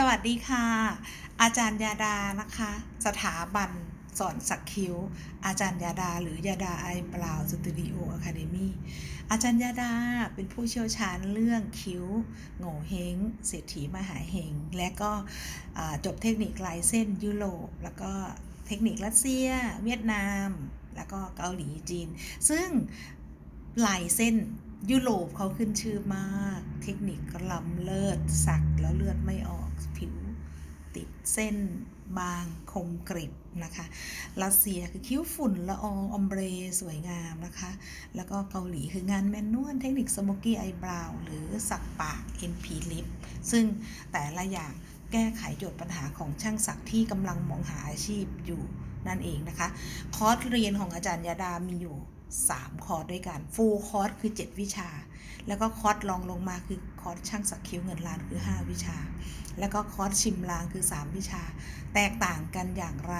สวัสดีค่ะ อาจารย์ยาดานะคะ สถาบันสอนสักคิ้ว อาจารย์ยาดา หรือยาดาไอเปล่าสตูดิโออะคาเดมี่อาจารย์ยาดาเป็นผู้เชี่ยวชาญเรื่องคิ้วโง่เฮงเศรษฐีมหาเฮงและก็จบเทคนิคลายเส้นยุโรปแล้วก็เทคนิครัสเซีย เวียดนาม แล้วก็เกาหลีจีน ซึ่งลายเส้นยุโรปเขาขึ้นชื่อมาก เทคนิคก็ล้ำเลิศสักแล้วเลือดไม่ออกผิวติดเส้นบางคมกริบนะคะ รัสเซียคือคิ้วฝุ่นละอองอมเบรสวยงามนะคะ แล้วก็เกาหลีคืองานแมนนวลเทคนิคสโมกี้ไอบราวหรือสักปาก NP lip ซึ่งแต่ละอย่างแก้ไขโจทย์ปัญหาของช่างสักที่กำลังมองหาอาชีพอยู่นั่นเองนะคะ คอร์สเรียนของอาจารย์ยาดามีอยู่ 3 คอร์สด้วยกันฟูลคอร์สคือ 7 วิชา แล้วก็คอร์สรองลงมาคือคอร์สช่างสักคิ้วเงินล้านคือ 5 วิชา แล้วก็คอร์สชิมลางคือ 3 วิชา แตกต่างกันอย่างไร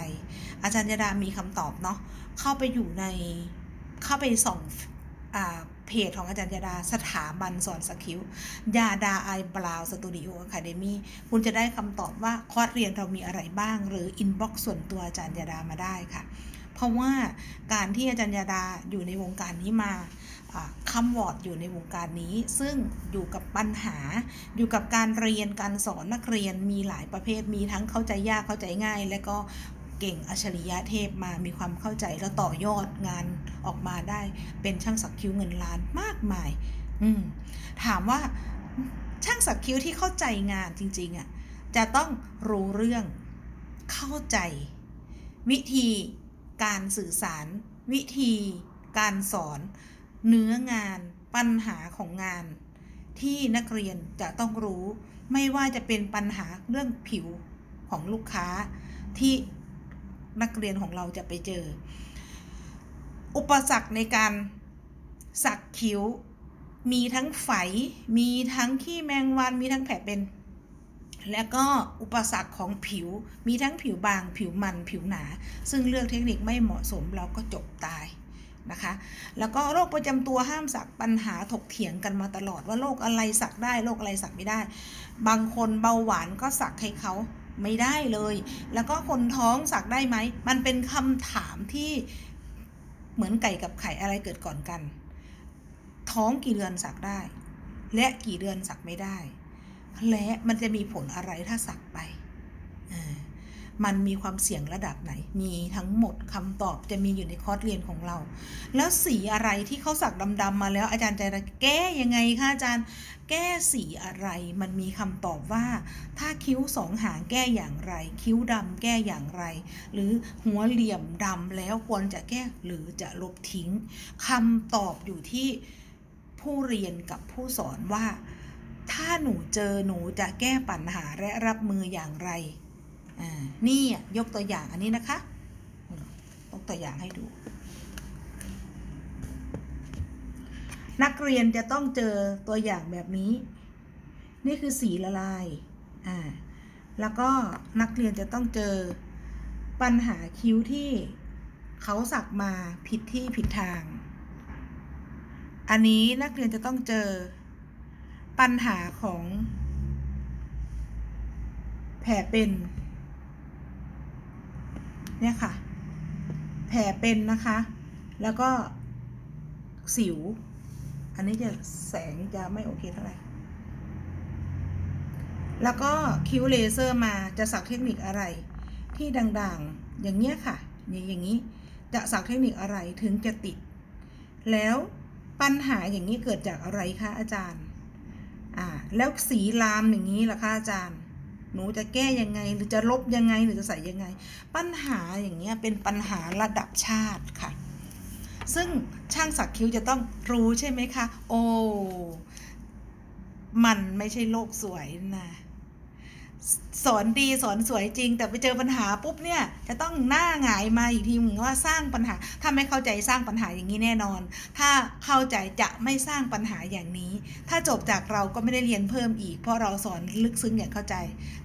อาจารย์ยดามีคำตอบเนาะเข้าไปอยู่ในเข้าไปส่องอ่าเพจของอาจารย์ยาดาสถาบันสอนสกคิวยาดาไอบราวสตูดิโออะคาเดมี่คุณจะได้คำตอบว่าคอร์สเรียนเรามีอะไรบ้าง หรืออินบ็อกซ์ส่วนตัวอาจารย์ยาดามาได้ค่ะ เพราะว่าการที่อาจารย์ยาดาอยู่ในวงการนี้มาอ่าคำวอร์ดอยู่ในวงการนี้ ซึ่งอยู่กับปัญหา อยู่กับการเรียนการสอนนักเรียนมีหลายประเภทมีทั้งเข้าใจยากเข้าใจง่าย และก็เก่งอัจฉริยะเทพมามีความเข้าใจแล้วต่อยอดงานออกมาได้เป็นช่างสักคิ้วเงินล้านมากมาย อืมถามว่าช่างสักคิ้วที่เข้าใจงานจริงๆอะจะต้องรู้เรื่องเข้าใจ วิธี การสื่อสาร วิธี การสอน เนื้องาน ปัญหาของงาน ที่นักเรียนจะต้องรู้ ไม่ว่าจะเป็นปัญหาเรื่องผิวของลูกค้า ที่นักเรียนของเราจะไปเจอ อุปสรรคในการสักคิ้ว มีทั้งไฝ มีทั้งขี้แมงวัน มีทั้งแผลเป็น และก็อุปสรรคของผิวมีทั้งผิวบางผิวมันผิวหนา ซึ่งเลือกเทคนิคไม่เหมาะสมเราก็จบตายนะคะ แล้วก็โรคประจำตัวห้ามสักปัญหาถกเถียงกันมาตลอดว่าโรคอะไรสักได้โรคอะไรสักไม่ได้ บางคนเบาหวานก็สักให้เขาไม่ได้เลย แล้วก็คนท้องสักได้ไหม มันเป็นคำถามที่เหมือนไก่กับไข่อะไรเกิดก่อนกัน ท้องกี่เดือนสักได้ และกี่เดือนสักไม่ได้ และมันจะมีผลอะไรถ้าสักไปมันมีความเสี่ยงระดับไหน มีทั้งหมดคำตอบจะมีอยู่ในคอร์สเรียนของเรา แล้วสีอะไรที่เขาสักดำๆมาแล้วอาจารย์จะแก้ยังไงคะอาจารย์ แก้สีอะไร มันมีคำตอบว่า ถ้าคิ้วสองหางแก้อย่างไร คิ้วดำแก้อย่างไร หรือหัวเหลี่ยมดำแล้วควรจะแก้หรือจะลบทิ้งคำตอบอยู่ที่ผู้เรียนกับผู้สอนว่า ถ้าหนูเจอหนูจะแก้ปัญหาและรับมืออย่างไร อ่า นี่อะยกตัวอย่างอันนี้นะคะ ยกตัวอย่างให้ดู นักเรียนจะต้องเจอตัวอย่างแบบนี้ นี่คือสีละลาย อ่า แล้วก็นักเรียนจะต้องเจอปัญหาคิ้วที่เขาสักมาผิดที่ผิดทาง อันนี้นักเรียนจะต้องเจอ ปัญหาของ แผลเป็น เนี่ยค่ะ แผลเป็นนะคะ แล้วก็สิว อันนี้จะแสงจะไม่โอเคเท่าไหร่ แล้วก็คิ้วเลเซอร์มาจะสักเทคนิคอะไร ที่ด่างๆ อย่างเงี้ยค่ะอย่างอย่างนี้จะสักเทคนิคอะไรถึงจะติด แล้วปัญหาอย่างนี้เกิดจากอะไรคะอาจารย์ อ่าแล้วสีลามอย่างนี้ล่ะคะอาจารย์ หนูจะแก้ยังไงหรือจะลบยังไงหรือจะใส่ยังไง ปัญหาอย่างเงี้ยเป็นปัญหาระดับชาติค่ะ ซึ่งช่างสักคิ้วจะต้องรู้ใช่ไหมคะ โอ้ มันไม่ใช่โลกสวยนะ สอนดีสอนสวยจริง แต่ไปเจอปัญหาปุ๊บเนี่ยจะต้องหน้าหงายมาอีกทีมึงว่าสร้างปัญหา ถ้าไม่เข้าใจสร้างปัญหาอย่างนี้แน่นอน ถ้าเข้าใจจะไม่สร้างปัญหาอย่างนี้ ถ้าจบจากเราก็ไม่ได้เรียนเพิ่มอีก เพราะเราสอนลึกซึ้งอย่างเข้าใจ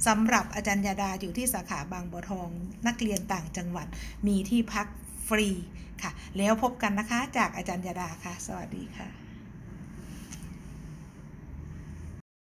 สำหรับอาจารย์ยาดาอยู่ที่สาขาบางบัวทอง นักเรียนต่างจังหวัดมีที่พักฟรีค่ะ แล้วพบกันนะคะจากอาจารย์ยาดาค่ะ สวัสดีค่ะ